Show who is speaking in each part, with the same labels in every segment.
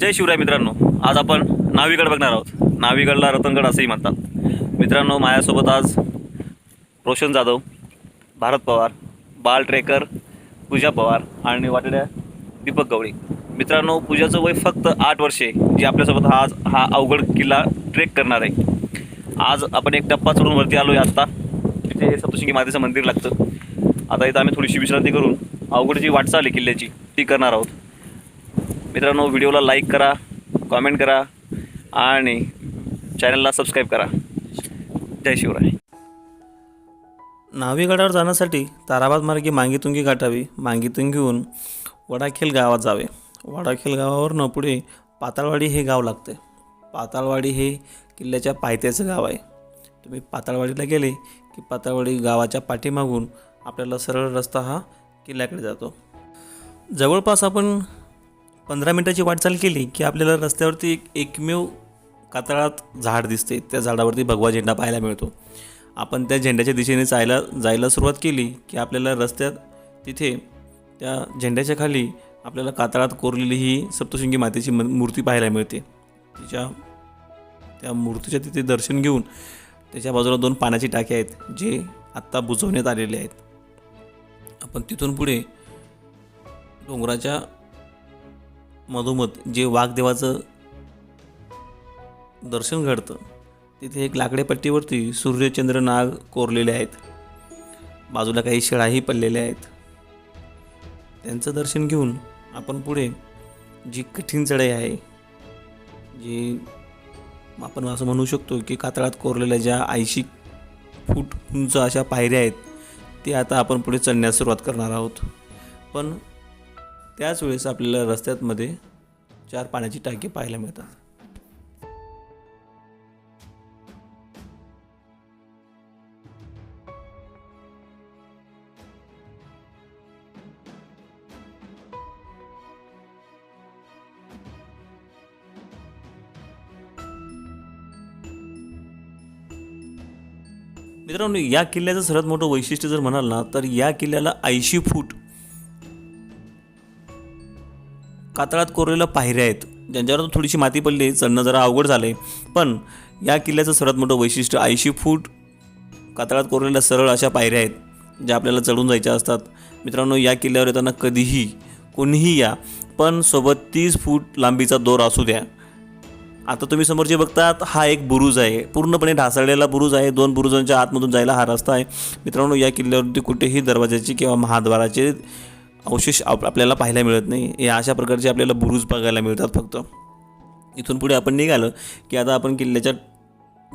Speaker 1: जय शिवराय मित्रांनो. आज आपण नावीगड बघणार आहोत. नावीगडला रतनगड असंही म्हणतात. मित्रांनो माझ्यासोबत आज रोशन जाधव भारत पवार बाल ट्रेकर पूजा पवार आणि वाटड्या दीपक गवळी. मित्रांनो पूजाचं वय फक्त आठ वर्षे जी आपल्यासोबत हा आज हा अवघड किल्ला ट्रेक करणार आहे. आज आपण एक टप्पा चढून वरती आलो आहे आत्ता तिथे सप्तशिंगी मातेचं मंदिर लागतं. आता इथं आम्ही थोडीशी विश्रांती करून अवघड जी वाटचाल आहे किल्ल्याची ती करणार आहोत. मित्रांनो व्हिडिओला लाईक करा कॉमेंट करा आणि चॅनलला सबस्क्राईब करा. जय शिवराय.
Speaker 2: नावीगडावर जाण्यासाठी ताराबाद मार्गे मांगीतुंगी गाठावी मांगीतुंगीहून वडाखेल गावात जावे. वडाखेल गावावरनं पुढे पाताळवाडी हे गाव लागते पाताळवाडी हे किल्ल्याच्या पायथ्याचं गाव आहे. तुम्ही पाताळवाडीला गेले की पाताळवाडी गावाच्या पाठीमागून आपल्याला सरळ रस्ता हा किल्ल्याकडे जातो. जवळपास आपण पंधरा मिनटाची वाटचाल केली की आपल्याला रस्त्यावरती एक एकमेव कातळात झाड दिसते. त्या झाडावरती भगवा झेंडा पाहायला मिळतो. आपण त्या झेंड्याच्या दिशेने जायला जायला सुरुवात केली की आपल्याला रस्त्यात तिथे त्या झेंड्याच्या खाली आपल्याला कातळात कोरलेली ही सप्तशृंगी मातेची म- मूर्ती पाहायला मिळते. तिच्या त्या मूर्तीच्या तिथे दर्शन घेऊन त्याच्या बाजूला दोन पाण्याची टाके आहेत जे आत्ता बुजवण्यात आलेले आहेत. आपण तिथून पुढे डोंगराच्या मधोमध जे वाघदेवाचं दर्शन घडतं तिथे एक लाकडेपट्टीवरती सूर्यचंद्र नाग कोरलेले आहेत. बाजूला काही शेळाही पडलेल्या आहेत. त्यांचं दर्शन घेऊन आपण पुढे जी कठीण चढाई आहे जी आपण असं म्हणू शकतो की कातळात कोरलेल्या ज्या ऐंशी फूट उंच अशा पायऱ्या आहेत ते आता आपण पुढे चढण्यास सुरुवात करणार आहोत. पण त्याच वेळेस आपल्याला रस्त्यामध्ये चार पाण्याची टाकी पाहायला मिळतात. मित्रांनो या किल्ल्याचं सर्वात मोठं वैशिष्ट्य जर म्हणाल ना तर या किल्ल्याला ऐंशी फूट कातळात कोरलेल्या पायऱ्या आहेत. ज्यांच्यावर थोडीशी माती पडली चढणं जरा अवघड झालं आहे पण या किल्ल्याचं सर्वात मोठं वैशिष्ट्य ऐंशी फूट कातळात कोरलेल्या सरळ अशा पायऱ्या आहेत ज्या आपल्याला चढून जायच्या असतात. मित्रांनो या किल्ल्यावर येताना कधीही कोणीही या पण सोबत तीस फूट लांबीचा दोर असू द्या. आता तुम्ही समोर जे बघतात हा एक बुरुज आहे. पूर्णपणे ढासळलेला बुरुज आहे. दोन बुरुजांच्या आतमधून जायला हा रस्ता आहे. मित्रांनो या किल्ल्यावरती कुठेही दरवाजाची किंवा महाद्वाराचे अवशेष आप आपल्याला पाहायला मिळत नाही. या अशा प्रकारचे आपल्याला बुरुज बघायला मिळतात फक्त. इथून पुढे आपण निघालं की आता आपण किल्ल्याच्या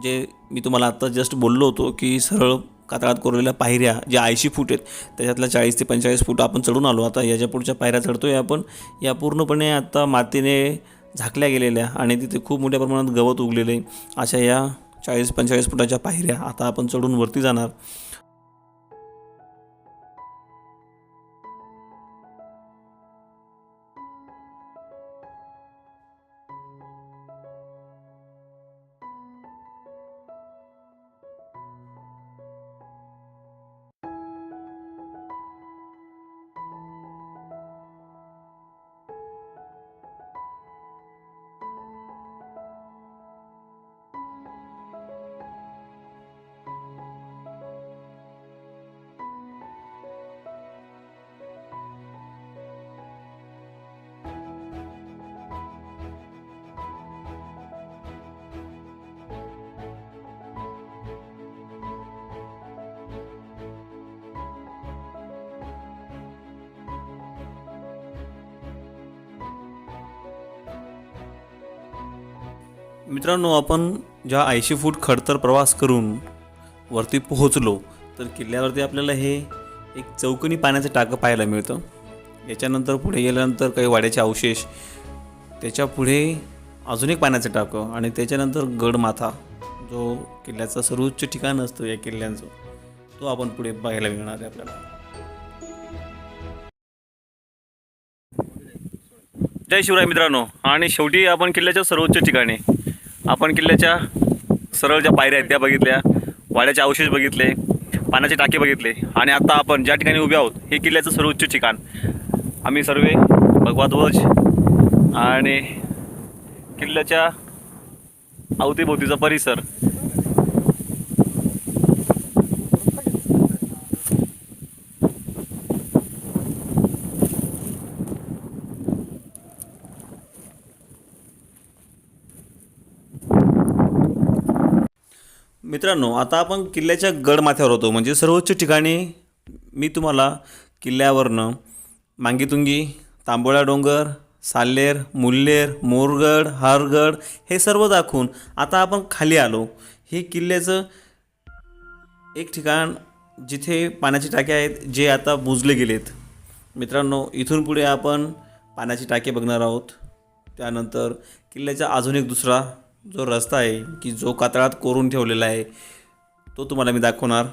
Speaker 2: जे मी तुम्हाला आत्ता जस्ट बोललो होतो की सरळ कातळात कोरलेल्या पायऱ्या ज्या ऐंशी फूट आहेत त्याच्यातल्या चाळीस ते पंचेचाळीस फूट आपण चढून आलो. आता याच्या पुढच्या पायऱ्या आहे आपण. या पूर्णपणे आता मातीने झाकल्या गेलेल्या आणि तिथे खूप मोठ्या प्रमाणात गवत उगलेले. अशा या चाळीस पंचेचाळीस फुटाच्या पायऱ्या आता आपण चढून वरती जाणार. मित्रांनो आपण ज्या ऐंशी फूट खडतर प्रवास करून वरती पोहोचलो तर किल्ल्यावरती आपल्याला हे एक चौकनी पाण्याचं टाकं पाहायला मिळतं. याच्यानंतर पुढे गेल्यानंतर काही वाड्याचे अवशेष त्याच्या पुढे अजून एक पाण्याचं टाकं आणि त्याच्यानंतर गडमाथा जो किल्ल्याचं सर्वोच्च ठिकाण असतं या किल्ल्यांचं तो आपण पुढे पाहायला मिळणार आहे आपल्याला.
Speaker 1: जय शिवराय मित्रांनो आणि शेवटी आपण किल्ल्याच्या सर्वोच्च ठिकाणी आपण किल्ल्याच्या सरळ ज्या पायऱ्या आहेत त्या बघितल्या वाड्याचे अवशेष बघितले पाण्याचे टाके बघितले आणि आता आपण ज्या ठिकाणी उभे आहोत हे किल्ल्याचं सर्वोच्च ठिकाण. आम्ही सर्व भगवा ध्वज आणि किल्ल्याच्या अवतीभोवतीचा परिसर
Speaker 2: मित्रांनो आता आपण किल्ल्याच्या गडमाथ्यावर होतो. म्हणजे सर्वोच्च ठिकाणी मी तुम्हाला किल्ल्यावरनं मांगीतुंगी तांबोळा डोंगर साल्लेर मुल्लेर मोरगड हारगड हे सर्व दाखवून आता आपण खाली आलो. हे किल्ल्याचं एक ठिकाण जिथे पाण्याची टाके आहेत जे आता बुजले गेलेत. मित्रांनो इथून पुढे आपण पाण्याची टाके बघणार आहोत. त्यानंतर किल्ल्याचा अजून एक दुसरा जो रस्ता आहे की जो कातळात कोरून ठेवलेला आहे तो तुम्हाला मी दाखवणार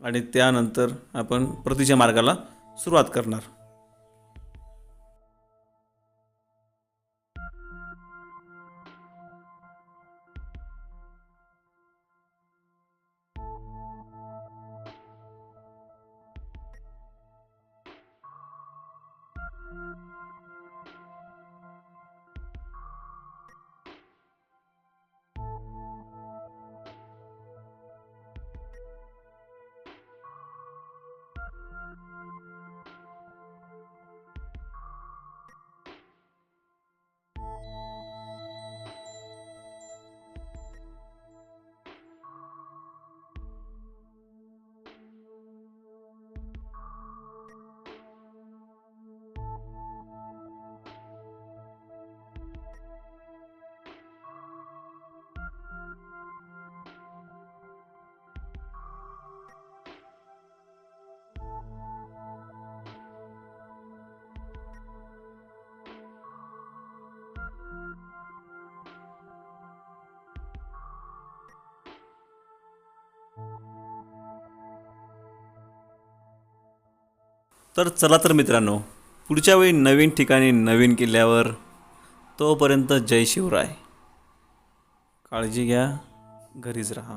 Speaker 2: आणि त्यानंतर आपण प्रतीच्या मार्गाला सुरुवात करणार. तर चला तर मित्रांनो पुढच्या वेळी नवीन ठिकाणी नवीन किल्ल्यावर तोपर्यंत जय शिवराय. काळजी घ्या घरीच राहा.